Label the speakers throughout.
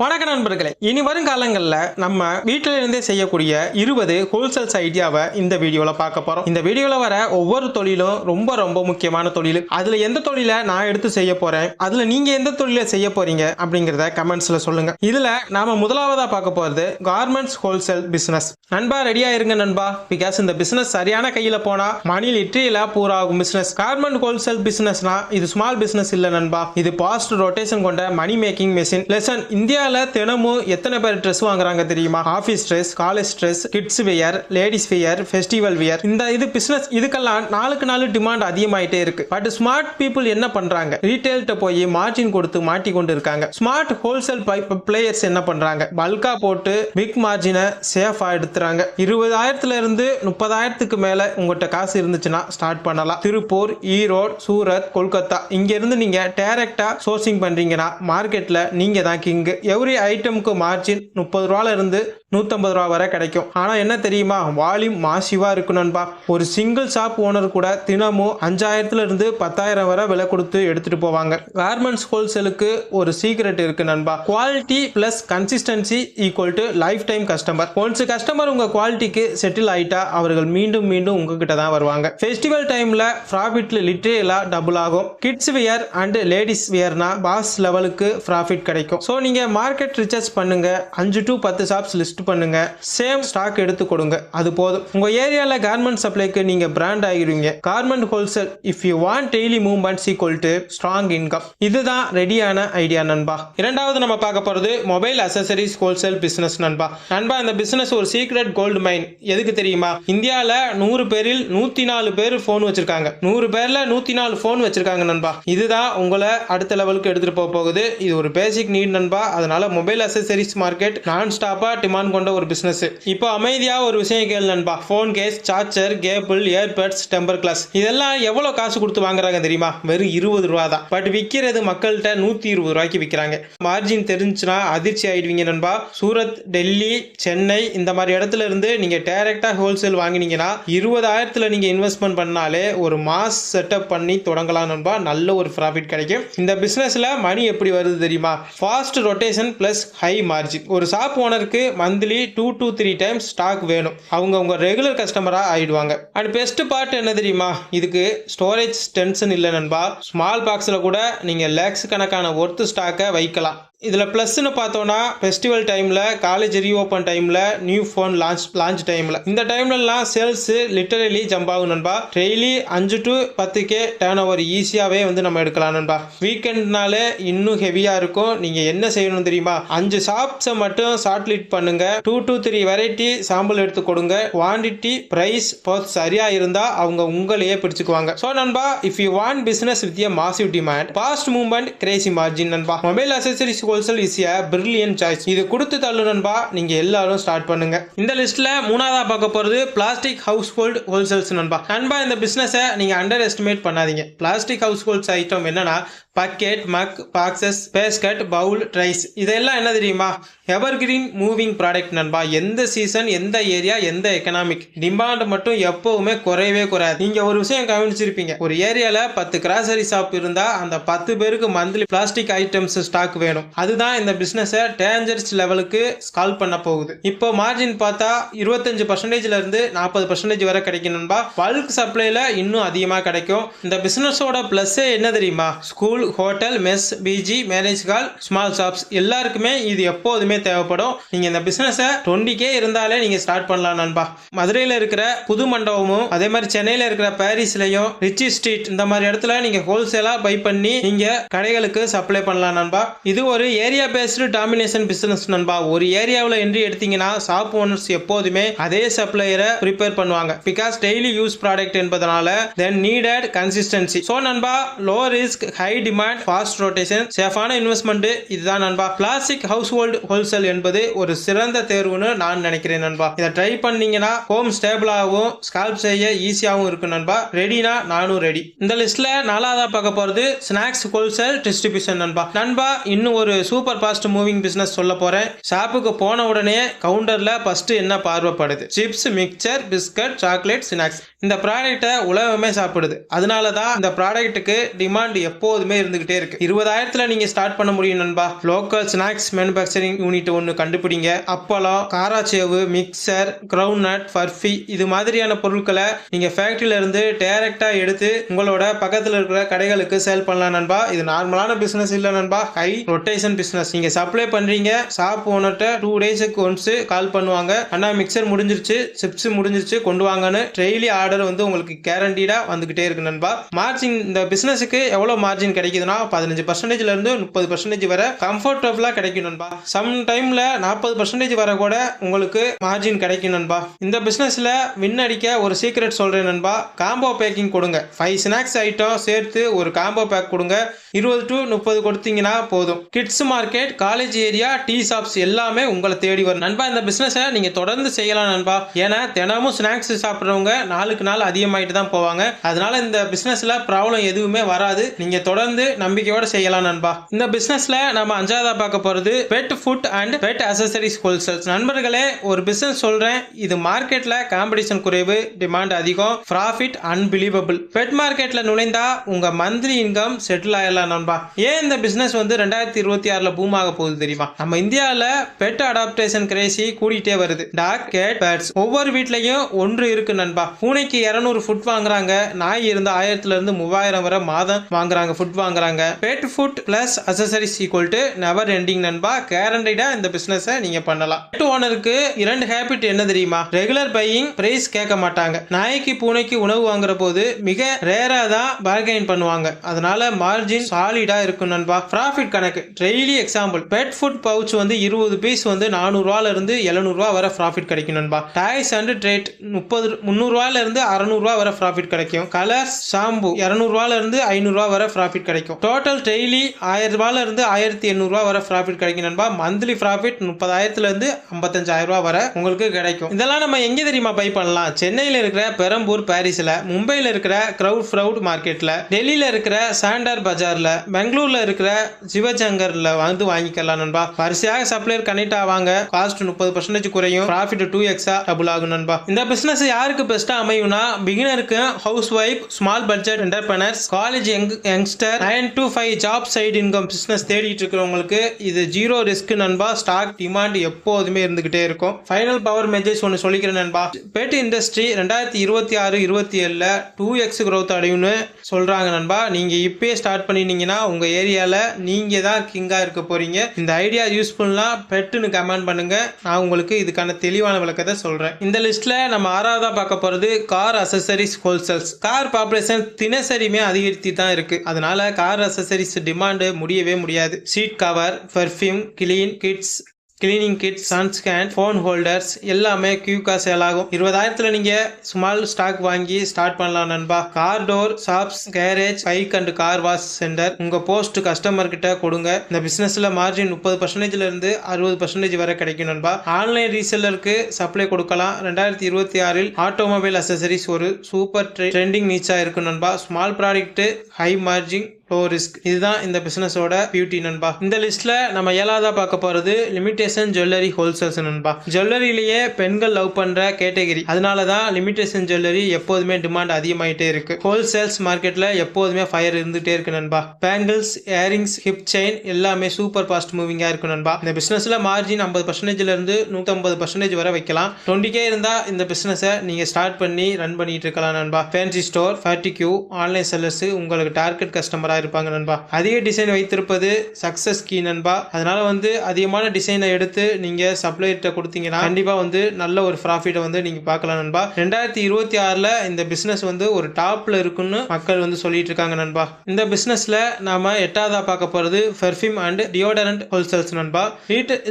Speaker 1: வணக்க நண்பர்களே இனி வரும் காலங்களில் நம்ம வீட்டில இருந்தே செய்யக்கூடிய இருபது ஹோல்சேல்ஸ் ஐடியாவை இந்த வீடியோவில் பார்க்க போகிறோம் இந்த வீடியோவில் வர ஒவ்வொரு தொழிலும் ரொம்ப ரொம்ப முக்கியமான தொழில். அதில் எந்த தொழிலை நான் எடுத்து செய்ய போகிறேன் அதில் நீங்கள் எந்த தொழிலை செய்ய போகிறீங்க அப்படிங்கிறத கமெண்ட்ஸில் சொல்லுங்கள் இதில் நாம் முதலாவதாக பார்க்க போகிறது கார்மெண்ட்ஸ் ஹோல்சேல் பிஸ்னஸ் நண்பா ரெடியாக இருங்க நண்பா? பிகாஸ் இந்த பிஸ்னஸ் சரியான கையில் போனால் மணி லிட்டரியில் பூராகும் பிஸ்னஸ் கார்மெண்ட் ஹோல்சேல் பிஸ்னஸ்னால் இது ஸ்மால் பிஸ்னஸ் இல்லை நண்பா. இது பாஸ்ட் ரொட்டேஷன் கொண்ட money making machine lesson India இந்தியாவில் தினமும் எத்தனை பேர் ட்ரெஸ் வாங்குறாங்க தெரியுமா? Office dress college dress kids wear ladies wear festival wear இந்த இது பிஸ்னஸ் இதுக்கெல்லாம் நாளுக்கு நாள் டிமாண்ட் அதிகமாயிட்டே இருக்கு. பட் ஸ்மார்ட் பீப்புள் என்ன பண்றாங்க? ரீட்டைல்கிட்ட போய் மார்ஜின் கொடுத்து மாட்டி கொண்டு இருக்காங்க ஸ்மார்ட் ஹோல்சேல் பிளேயர்ஸ் என்ன பண்றாங்க? பல்கா போட்டு பிக் மார்ஜினை சேஃபா எடுத்துறாங்க. இருபதாயிரத்துல இருந்து முப்பதாயிரத்துக்கு மேல உங்கள்கிட்ட காசு இருந்துச்சுன்னா ஸ்டார்ட் பண்ணலாம். திருப்பூர் ஈரோடு சூரத் கொல்கத்தா. இங்க இருந்து நீங்க டைரக்டா சோர்சிங் பண்றீங்கன்னா மார்க்கெட்ல நீங்க தான் கிங் எவ்ரி ஐட்டமுக்கு மார்ஜின் முப்பது ரூபால இருந்து நூற்றம்பது ரூபா வரை கிடைக்கும். ஆனால் என்ன தெரியுமா? வால்யூம் மாசிவாக இருக்கும் நண்பா. ஒரு சிங்கிள் ஷாப் ஓனர் கூட தினமும் அஞ்சாயிரத்துலேருந்து பத்தாயிரம் வரை விலை கொடுத்து எடுத்துகிட்டு போவாங்க. கார்மெண்ட்ஸ் ஹோல்சேலுக்கு ஒரு சீக்ரெட் இருக்கு நண்பா. Quality plus consistency equal to lifetime customer once customer உங்கள் குவாலிட்டிக்கு செட்டில் ஆகிட்டா அவர்கள் மீண்டும் மீண்டும் உங்ககிட்ட தான் வருவாங்க. ஃபெஸ்டிவல் டைமில் ப்ராஃபிட்டில் லிட்டரேலா டபுள் ஆகும். கிட்ஸ் வியர் அண்ட் லேடிஸ் வியர்னா பாஸ் லெவலுக்கு ப்ராஃபிட் கிடைக்கும். ஸோ நீங்கள் மார்க்கெட் ரிசர்ச் பண்ணுங்க. அஞ்சு டு பத்து ஷாப்ஸ் லிஸ்ட் பண்ணுங்க. சேம் ஸ்டாக் எடுத்து கொடுங்க. அது போதும். உங்க ஏரியால கார்மெண்ட் சப்ளைக்கு நீங்க brand ஆகிருவீங்க garment wholesale if you want daily movements equal to strong income இதுதான் ரெடியான ஐடியா நண்பா. இரண்டாவது நம்ம பார்க்க போறது மொபைல் அசசரிஸ் ஹோல்சேல் பிசினஸ் நண்பா. நண்பா இந்த பிசினஸ் ஒரு சீக்ரெட் கோல்டு மைன் எதுக்கு தெரியுமா? இந்தியால நூறு பேரில் நூத்தி நாலு பேர் போன் வச்சிருக்காங்க. நூறு பேர்ல நூத்தி நாலு போன் வச்சிருக்காங்க நண்பா. இதுதான் உங்களை அடுத்த லெவலுக்கு எடுத்துட்டு போக போகுது. இது ஒரு பேசிக் நீட் நண்பா. அதனால மொபைல் அசசரிஸ் மார்க்கெட் நான் ஸ்டாப்பா டிமாண்ட் கொண்ட ஒரு பிசினஸ் இப்போ அமைதியா ஒரு விஷயம் கேள் நண்பா. Phone case charger cable earbuds temper glass இதெல்லாம் எவ்வளவு காசு கொடுத்து வாங்குறாங்க தெரியுமா? வெறும் இருபது ரூபா தான். பட் விற்கிறது மக்கள்கிட்ட நூத்தி இருபது ரூபாய்க்கு விற்கிறாங்க மார்ஜின் தெரிஞ்சுன்னா அதிர்ச்சி ஆயிடுவீங்க நண்பா. சூரத் டெல்லி சென்னை இந்த மாதிரி இடத்துல இருந்து நீங்க டைரக்டா ஹோல்சேல் வாங்கினீங்கன்னா இருபதாயிரத்துல நீங்க இன்வெஸ்ட்மெண்ட் பண்ணாலே ஒரு மாஸ் செட்டப் பண்ணி தொடங்கலாம் நண்பா. நல்ல ஒரு ப்ராஃபிட் கிடைக்கும். இந்த பிசினஸ்ல மணி எப்படி வருது தெரியுமா? Fast rotation plus high margin ஒரு ஷாப் ஓனருக்கு monthly two to three times stock வேணும். அவங்க உங்க ரெகுலர் கஸ்டமராக ஆயிடுவாங்க. அண்ட் பெஸ்ட் பார்ட் என்ன தெரியுமா? இதுக்கு ஸ்டோரேஜ் டென்ஷன் இல்லை நண்பா. ஸ்மால் பாக்ஸில் கூட நீங்கள் லேக்ஸ் கணக்கான ஒர்த்து ஸ்டாக்கை வைக்கலாம். இதில் ப்ளஸ்ன்னு பார்த்தோன்னா ஃபெஸ்டிவல் டைமில் காலேஜ் ரீஓப்பன் டைமில் நியூ ஃபோன் லான்ச் லான்ச் டைமில் இந்த டைம்லலாம் சேல்ஸு லிட்டரலி ஜம்ப் ஆகும் நண்பா. டெய்லி அஞ்சு டு பத்து கே டேர்ன் ஓவர் ஈஸியாகவே வந்து நம்ம எடுக்கலாம் நண்பா. வீக்கெண்ட்னாலே இன்னும் ஹெவியாக இருக்கும். நீங்கள் என்ன செய்யணும் தெரியுமா? அஞ்சு ஷாப்ஸை மட்டும் ஷார்ட் லிட் பண்ணுங்க. Two to three variety sample எடுத்து கொடுங்க. குவான்டிட்டி ப்ரைஸ் போத் சரியாக இருந்தால் அவங்க உங்களையே பிடிச்சுக்குவாங்க. ஸோ நண்பா if you want business with a massive demand fast movement crazy margin நண்பா. Mobile accessories wholesale is a brilliant choice இது கொடுத்து தள்ளு நண்பா. நீங்க எல்லாரும் ஸ்டார்ட் பண்ணுங்க. இந்த லிஸ்ட்ல மூணாவதா பார்க்க போறது பிளாஸ்டிக் ஹவுஸ் ஹோல்டு ஹோல்சேல்ஸ் நண்பா. நண்பா இந்த பிசினஸை நீங்க அண்டர் எஸ்டிமேட் பண்ணாதீங்க. பிளாஸ்டிக் ஹவுஸ் ஹோல்ட்ஸ் ஐட்டம் என்னன்னா bucket mug boxes basket bowl trays இதெல்லாம் என்ன தெரியுமா? எவர்கிரீன் மூவிங் ப்ராடக்ட் நண்பா. எந்த சீசன் எந்த ஏரியா எந்த எக்கனாமிக் டிமாண்ட் மட்டும் எப்பவுமே குறையவே குறையாது. நீங்க ஒரு விஷயம் கவனிச்சிருப்பீங்க. ஒரு ஏரியால பத்து கிராசரி ஷாப் இருந்தா அந்த பத்து பேருக்கு மந்த்லி பிளாஸ்டிக் ஐட்டம்ஸ் ஸ்டாக் வேணும். அதுதான் இந்த பிஸ்னஸை டேஞ்சர்ஸ் லெவலுக்கு ஸ்கால் பண்ண போகுது. இப்போ மார்ஜின் பார்த்தா இருபத்தஞ்சு பர்சன்டேஜ்ல இருந்து நாற்பது பர்சன்டேஜ் வரை கிடைக்கும் நண்பா. பல்க் சப்ளைல இன்னும் அதிகமாக கிடைக்கும். இந்த பிசினஸோட ப்ளஸ்ஸே என்ன தெரியுமா? School hotel mess PG marriage hall small shops. எல்லாருக்குமே இது எப்போதுமே தேவைப்படும். நீங்க இந்த பிசினஸை டுவெண்ட்டி கே இருந்தாலே நீங்க ஸ்டார்ட் பண்ணலாம் நண்பா. மதுரையில் இருக்கிற புது மண்டபமும் அதே மாதிரி சென்னையில் இருக்கிற பாரிஸ்லயும் ரிச்சி ஸ்ட்ரீட் இந்த மாதிரி இடத்துல நீங்க ஹோல்சேலா பை பண்ணி நீங்க கடைகளுக்கு சப்ளை பண்ணலாம் நண்பா. இது ஒரு ஏரியா பேஸ்டு டாமினேஷன் பிசினஸ் நண்பா. ஒரு ஏரியாவில் என்ட்ரி எடுத்தீங்கன்னா ஷாப் ஓனர்ஸ் எப்போதுமே அதே சப்ளையரை ப்ரிப்பேர் பண்ணுவாங்க. பிகாஸ் டெய்லி யூஸ் ப்ராடக்ட் என்பதனால தென் நீடட் கன்சிஸ்டன்சி ஸோ நண்பா low risk high demand fast rotation சேஃபான இன்வெஸ்ட்மெண்ட் இதுதான் நண்பா. பிளாஸ்டிக் ஹவுஸ் ஹோல்டு ஹோல்சேல் என்பது ஒரு சிறந்த தேர்வுன்னு நான் நினைக்கிறேன் நண்பா. இதை ட்ரை பண்ணீங்கன்னா ஹோம் ஸ்டேபிளாகவும் ஸ்கால்ப் செய்ய ஈஸியாகவும் இருக்கும் நண்பா. ரெடினா நானும் ரெடி இந்த லிஸ்ட்ல நாலாவதா பார்க்க போறது ஸ்நாக்ஸ் ஹோல்சேல் டிஸ்ட்ரிபியூஷன் நண்பா. நண்பா இன்னும் ஒரு சூப்பர் ஃபாஸ்ட் மூவிங் பிசினஸ் சொல்ல போறேன். ஷாப்புக்கு போன உடனே கவுண்டர்ல ஃபர்ஸ்ட் என்ன பார்வைப்படுது? Chips mixture biscuit chocolate snacks இந்த ப்ராடக்ட்டை உலகமே சாப்பிடுது. அதனால தான் இந்த ப்ராடக்ட்டுக்கு டிமாண்ட் எப்போதுமே இருந்துகிட்டே இருக்கு. இருபதாயிரத்துல நீங்க ஸ்டார்ட் பண்ண முடியும் நண்பா. லோக்கல் ஸ்நாக்ஸ் மேனுபேக்சரிங் யூனிட் ஒன்று கண்டுபிடிங்க. அப்பளம் காராச்சேவு மிக்சர் கிரவுண்ட் நட் பர்ஃபி இது மாதிரியான பொருட்களை நீங்க ஃபேக்டரியில இருந்து டைரக்டா எடுத்து உங்களோட பக்கத்துல இருக்கிற கடைகளுக்கு சேல் பண்ணலாம் நண்பா. இது நார்மலான பிசினஸ் இல்ல நண்பா. ஹை ரொட்டேஷன் பிசினஸ் நீங்க சப்ளை பண்றீங்க. ஷாப் ஓனர்கிட்ட டூ டேஸுக்கு ஒன்ஸ் கால் பண்ணுவாங்க. அண்ணா மிக்சர் முடிஞ்சிருச்சு. சிப்ஸ் முடிஞ்சிருச்சு. கொண்டு வாங்கன்னு டெய்லி ஆர்டர் வந்து உங்களுக்கு கேரண்டீடா வந்துகிட்டே இருக்கு நண்பா. மார்ஜின் இந்த பிசினஸுக்கு எவ்வளவு மார்ஜின் கிடைக்குதுன்னா பதினஞ்சு பர்சன்டேஜ்ல இருந்து முப்பது பர்சன்டேஜ் வரை கம்ஃபர்டபுளா கிடைக்கும் நண்பா. சம் டைம்ல நாற்பது பர்சன்டேஜ் வர கூட உங்களுக்கு மார்ஜின் கிடைக்கும் நண்பா. இந்த பிசினஸ்ல வின் அடிக்க ஒரு சீக்ரெட் சொல்றேன் நண்பா. காம்போ பேக்கிங் கொடுங்க. ஃபைவ் ஸ்நாக்ஸ் ஐட்டம் சேர்த்து ஒரு காம்போ பேக் கொடுங்க. இருபது டு முப்பது கொடுத்தீங்கன்னா போதும். Kids market college area tea shops எல்லாமே உங்களை தேடி வரும். நண்பா இந்த பிசினஸை நீங்க தொடர்ந்து செய்யலாம் நண்பா. ஏன்னா தினமும் ஸ்நாக்ஸ் சாப்பிட்றவங்க நாளுக்கு நாள் அதிகமாயிட்டு தான் போவாங்க. அதனால இந்த பிசினஸ்ல ப்ராப்ளம் எதுவுமே வராது. நீங்க தொடர்ந்து நம்பிக்கையோட செய்யலாம் நண்பா. இந்த பிசினஸ்ல நம்ம அஞ்சாவதா பார்க்க போறது pet food and pet accessories wholesales நண்பர்களே ஒரு பிசினஸ் சொல்றேன். இது மார்க்கெட்ல காம்படிஷன் குறைவு டிமாண்ட் அதிகம் ப்ராஃபிட் அன்பிலீவபிள் பெட் மார்க்கெட்ல நுழைந்தா உங்க மந்த்லி இன்கம் செட்டில் ஆயிடலாம் நண்பா. ஏன் இந்த பிசினஸ் வந்து ரெண்டாயிரத்தி இருபத்தி ஆறுல பூம் ஆக போகுது தெரியுமா? நம்ம இந்தியாவில் பெட் அடாப்டேஷன் கிரேசி கூடிட்டே வருது. டாக் கேட் பேட்ஸ் ஒவ்வொரு வீட்லயும் ஒன்று இருக்கு நண்பா. பூனைக்கு இருநூறு ஃபுட் வாங்குறாங்க. நாய் இருந்து ஆயிரத்துல இருந்து மூவாயிரம் வரை மாதம் வாங்குறாங்க ஃபுட் வாங்குறாங்க. Pet food plus accessories equal to never ending நண்பா கேரண்டடா இந்த பிசினஸை நீங்க பண்ணலாம். பெட் ஓனருக்கு இரண்டு ஹேபிட் என்ன தெரியுமா? ரெகுலர் பையிங் பிரைஸ் கேட்க மாட்டாங்க. நாய்க்கு பூனைக்கு உணவு வாங்குற போது மிக ரேரா தான் பார்கெயின் பண்ணுவாங்க. அதனால மார்ஜின் சாலிடா இருக்கும் நண்பா. ப்ராஃபிட் கணக்கு. Daily example pet food pouch வந்து இருபது பீஸ் வந்து நானூறுவால இருந்து எழுநூறுவா வர ப்ராஃபிட் கிடைக்கும் நண்பா. டாய்ஸ் அண்ட் ட்ரேட் முப்பது முந்நூறுவால இருந்து அறநூறுவா வர ப்ராஃபிட் கிடைக்கும். கலர்ஸ் ஷாம்பு இரநூறுவால இருந்து ஐநூறுரூவா வர ப்ராஃபிட் கிடைக்கும். கிடைக்கும். டோட்டல் டெய்லி ஆயிரம் ரூபாயில இருந்து ஆயிரத்தி எண்ணூறுவா வர ப்ராஃபிட் கிடைக்கும் நண்பா. மந்த்லி ப்ராஃபிட் முப்பதாயிரத்துல இருந்து ஐம்பத்தஞ்சாயிரம் ரூபா வர உங்களுக்கு கிடைக்கும். இதெல்லாம் நம்ம எங்க தெரியுமா பை பண்ணலாம்? சென்னையில் இருக்கிற பெரம்பூர் பாரிஸ்ல மும்பையில் இருக்கிற க்ரௌட் ஃப்ரௌட் மார்க்கெட்ல டெல்லியில இருக்கிற சாண்டர் பஜார்ல பெங்களூர்ல இருக்கிற சிவஜங்கர்ல வந்து வாங்கிக்கலாம் நண்பா. வரிசையாக சப்ளையர் கனெக்ட் ஆவாங்க. காஸ்ட் முப்பது பர்சன்டேஜ் குறையும். ப்ராஃபிட் டூ எக்ஸா டபுள் ஆகும் நண்பா. இந்த பிசினஸ் யாருக்கு பெஸ்டா அமையும்னா பிகினருக்கு housewife small budget entrepreneurs college youngster nine to five job side income business தேடிட்டு இருக்கிறவங்களுக்கு இது ஜீரோ ரிஸ்க் நண்பா ஸ்டாக் டிமாண்ட் எப்போதுமே இருந்துகிட்டே இருக்கும். ஃபைனல் பவர் மெசேஜ் ஒன்று சொல்லிக்கிறேன் நண்பா. பெட் இண்டஸ்ட்ரி ரெண்டாயிரத்தி இருபத்தி ஆறு இருபத்தி ஏழில் டூ எக்ஸ் க்ரோத் அடையும்னு சொல்றாங்க நண்பா. நீங்க இப்பயே ஸ்டார்ட் பண்ணிட்டீங்கன்னா உங்க ஏரியால நீங்க தான் கிங்கா இருக்க போறீங்க. இந்த ஐடியா யூஸ்ஃபுல்னா பெட்டுன்னு கமெண்ட் பண்ணுங்க. நான் உங்களுக்கு இதுக்கான தெளிவான விளக்கத்தை சொல்றேன். இந்த லிஸ்ட்ல நம்ம ஆறாவதா பார்க்க போறது car accessories wholesales car population தினசரியுமே அதிகரித்து தான் இருக்கு. அதனால கார் அசசரிஸ் டிமாண்டு முடியவே முடியாது. Seat cover perfume clean kits cleaning kit sunscreen phone holders எல்லாமே கியூக்கா சேல் ஆகும். இருபதாயிரத்துல நீங்க ஸ்மால் ஸ்டாக் வாங்கி ஸ்டார்ட் பண்ணலாம் நண்பா. Car door shops garage bike and car wash center உங்க போஸ்ட் கஸ்டமர் கிட்ட கொடுங்க. இந்த பிசினஸ்ல மார்ஜின் முப்பது பர்சன்டேஜ்ல இருந்து அறுபது பர்சன்டேஜ் வரை கிடைக்கும் நண்பா. ஆன்லைன் ரீசெல்லருக்கு சப்ளை கொடுக்கலாம். ரெண்டாயிரத்தி இருபத்தி ஆறில் ஆட்டோமொபைல் அசசரிஸ் ஒரு சூப்பர் ட்ரெண்டிங் நீச்சா இருக்கும் நண்பா. Small product high margin low risk இதுதான் இந்த பிசினஸோட பியூட்டி நண்பா. இந்த லிஸ்ட்ல நம்ம ஏழாவதா பார்க்க போறது லிமிடேஷன் ஜுவல்லரி ஹோல்சேல்ஸ் நண்பா. ஜுவல்லரியிலேயே பெண்கள் லவ் பண்ற கேட்டகரி அதனால தான் லிமிடேஷன் ஜுவல்லரி எப்போதுமே டிமாண்ட் அதிகமாயிட்டே இருக்கு. ஹோல்சேல்ஸ் மார்க்கெட்ல எப்போதுமே ஃபயர் இருந்துட்டே இருக்கு நண்பா. பேங்கிள்ஸ் ஏரிங்ஸ் ஹிப் செயின் எல்லாமே சூப்பர் ஃபாஸ்ட் மூவிங்கா இருக்கு நண்பா. இந்த பிசினஸ்ல மார்ஜின் ஐம்பது பர்சன்டேஜ்ல இருந்து நூற்றம்பது பர்சன்டேஜ் வரை வைக்கலாம். டுவெண்ட்டி கே இருந்தா இந்த பிசினஸை நீங்க ஸ்டார்ட் பண்ணி ரன் பண்ணிட்டு இருக்கலாம் நண்பா. ஃபேன்சி ஸ்டோர் ஃபேட்டிக்யூ ஆன்லைன் செல்லர்ஸ் உங்களுக்கு டார்கெட் கஸ்டமரா இருப்பாங்க நண்பா. அதிக டிசைன் வைத்திருப்பது சக்சஸ் கீ நண்பா. அதனால வந்து அதிகமான டிசைனை எடுத்து நீங்க சப்ளைட்ட கொடுத்தீங்கன்னா கண்டிப்பா வந்து நல்ல ஒரு ப்ராஃபிட்டை வந்து நீங்க பார்க்கலாம் நண்பா. ரெண்டாயிரத்தி இருபத்தி ஆறுல இந்த பிசினஸ் வந்து ஒரு டாப்ல இருக்குன்னு மக்கள் வந்து சொல்லிட்டு இருக்காங்க நண்பா. இந்த பிசினஸ்ல நாம எட்டாவதா பார்க்க போறது பெர்ஃப்யூம் அண்ட் டியோடரண்ட் ஹோல்சேல்ஸ் நண்பா.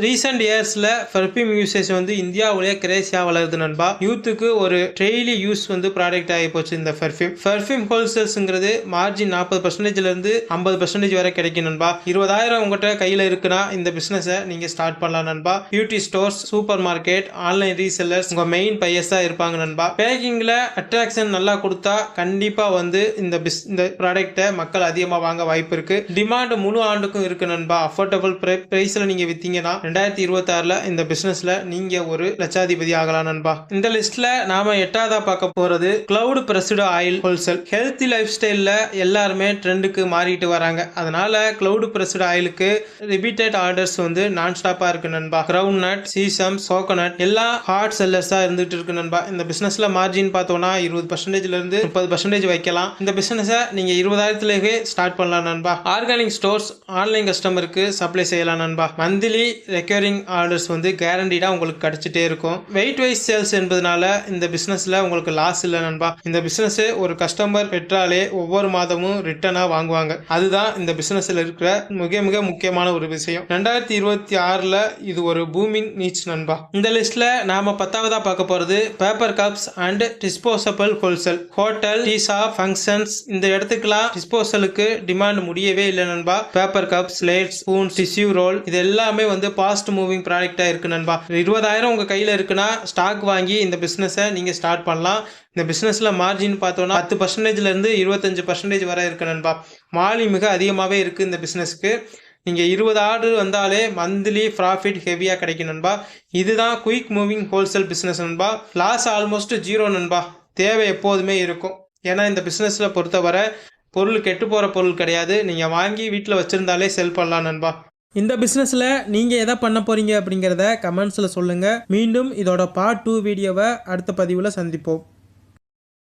Speaker 1: ரீசெண்ட் இயர்ஸ்ல பெர்ஃப்யூம் யூசேஜ் வந்து இந்தியாவிலேயே கிரேசியா வளருது நண்பா. யூத்துக்கு ஒரு டெய்லி யூஸ் வந்து ப்ராடக்ட் ஆகி போச்சு இந்த பெர்ஃப்யூம் பெர்ஃப்யூம் ஹோல்சேல்ஸ்ங்கிறது மார்ஜின் நாற்பது பர்சன்டேஜ்ல இருந்து ஐம்பது பர்சன்டேஜ் வரை கிடைக்கும் நண்பா. இருபதாயிரம் உங்ககிட்ட கையில் இருக்குன்னா இந்த பிஸ்னஸை நீங்கள் ஸ்டார்ட் பண்ணலாம் நண்பா. Beauty stores supermarket online resellers உங்கள் மெயின் பையஸ் தான் இருப்பாங்க நண்பா. பேக்கிங்கில் அட்ராக்ஷன் நல்லா கொடுத்தா கண்டிப்பாக வந்து இந்த பிஸ் இந்த ப்ராடக்ட்டை மக்கள் அதிகமாக வாங்க வாய்ப்பு இருக்கு. டிமாண்ட் முழு ஆண்டுக்கும் இருக்கு நண்பா. அஃபோர்டபுள் ப்ரைஸில் நீங்கள் விற்றீங்கன்னா ரெண்டாயிரத்தி இருபத்தாறில் இந்த பிஸ்னஸில் நீங்கள் ஒரு லட்சாதிபதி ஆகலாம் நண்பா. இந்த லிஸ்ட்டில் நாம எட்டாவதா பார்க்க போகிறது cold pressed oil wholesale healthy life ஸ்டைலில் எல்லாருமே ட்ரெண்டுக்கு மாறிட்டு வராங்க. அதனால கிளவுட் பிரஸ்டு ஆயிலுக்கு ரிபீட்டட் ஆர்டர்ஸ் வந்து நான் ஸ்டாப்பாக இருக்கு நண்பா. கிரவுண்ட் நட் சீசம் சோகோனட் எல்லா ஹார்ட் செல்லர்ஸாக இருந்துட்டு இருக்கு நண்பா. இந்த பிஸ்னஸில் மார்ஜின் பார்த்தோம்னா இருபது பர்சன்டேஜ்லேருந்து முப்பது பர்சன்டேஜ் வைக்கலாம். இந்த பிஸ்னஸை நீங்கள் இருபதாயிரத்துலேயே ஸ்டார்ட் பண்ணலாம் நண்பா. ஆர்கானிக் ஸ்டோர்ஸ் ஆன்லைன் கஸ்டமருக்கு சப்ளை செய்யலாம் நண்பா. மந்த்லி ரெக்கரிங் ஆர்டர்ஸ் வந்து கேரண்டீடாக உங்களுக்கு கிடைச்சிட்டே இருக்கும். வெயிட் வைஸ் சேல்ஸ் என்பதனால இந்த பிஸ்னஸில் உங்களுக்கு லாஸ் இல்லை நண்பா. இந்த பிஸ்னஸ் ஒரு கஸ்டமர் பெற்றாலே ஒவ்வொரு மாதமும் ரிட்டனாக வாங்குவாங்க. அதுதான் இந்த பிஸ்னஸில் இருக்கிற மிக மிக முக்கியமான ஒரு விஷயம். ரெண்டாயிரத்தி இருபத்தி ஆறில் இது ஒரு பூமிங் நீச் நண்பா. இந்த லிஸ்ட்டில் நாம பத்தாவதா பார்க்க போகிறது paper cups and disposable wholesale hotel டீசா functions இந்த இடத்துக்குலாம் டிஸ்போசலுக்கு டிமாண்ட் முடியவே இல்லை நண்பா. Paper cup plates spoon tissue roll இது எல்லாமே வந்து ஃபாஸ்ட் மூவிங் ப்ராடக்டா இருக்கு நண்பா. இருபதாயிரம் உங்கள் கையில் இருக்குன்னா ஸ்டாக் வாங்கி இந்த பிஸ்னஸை நீங்கள் ஸ்டார்ட் பண்ணலாம். இந்த பிஸ்னஸில் மார்ஜின் பார்த்தோன்னா பத்து பர்சன்டேஜ்லேருந்து இருபத்தஞ்சு பர்சன்டேஜ் வரை இருக்கு நண்பா. மாலி மிக அதிகமாகவே இருக்குது இந்த பிஸ்னஸ்க்கு நீங்கள் இருபது ஆர்டர் வந்தாலே மந்த்லி ப்ராஃபிட் ஹெவியாக கிடைக்கும் நண்பா. இதுதான் குயிக் மூவிங் ஹோல்சேல் பிஸ்னஸ் நண்பா. லாஸ் ஆல்மோஸ்ட் ஜீரோ நண்பா. தேவை எப்போதுமே இருக்கும். ஏன்னா இந்த பிஸ்னஸில் பொறுத்தவரை பொருள் கெட்டு போகிற பொருள் கிடையாது. நீங்கள் வாங்கி வீட்டில் வச்சுருந்தாலே செல் பண்ணலாம் நண்பா. இந்த பிஸ்னஸில் நீங்கள் எதை பண்ண போகிறீங்க அப்படிங்கிறத கமெண்ட்ஸில் சொல்லுங்கள் மீண்டும் இதோட பார்ட் டூ வீடியோவை அடுத்த பதிவில் சந்திப்போம்.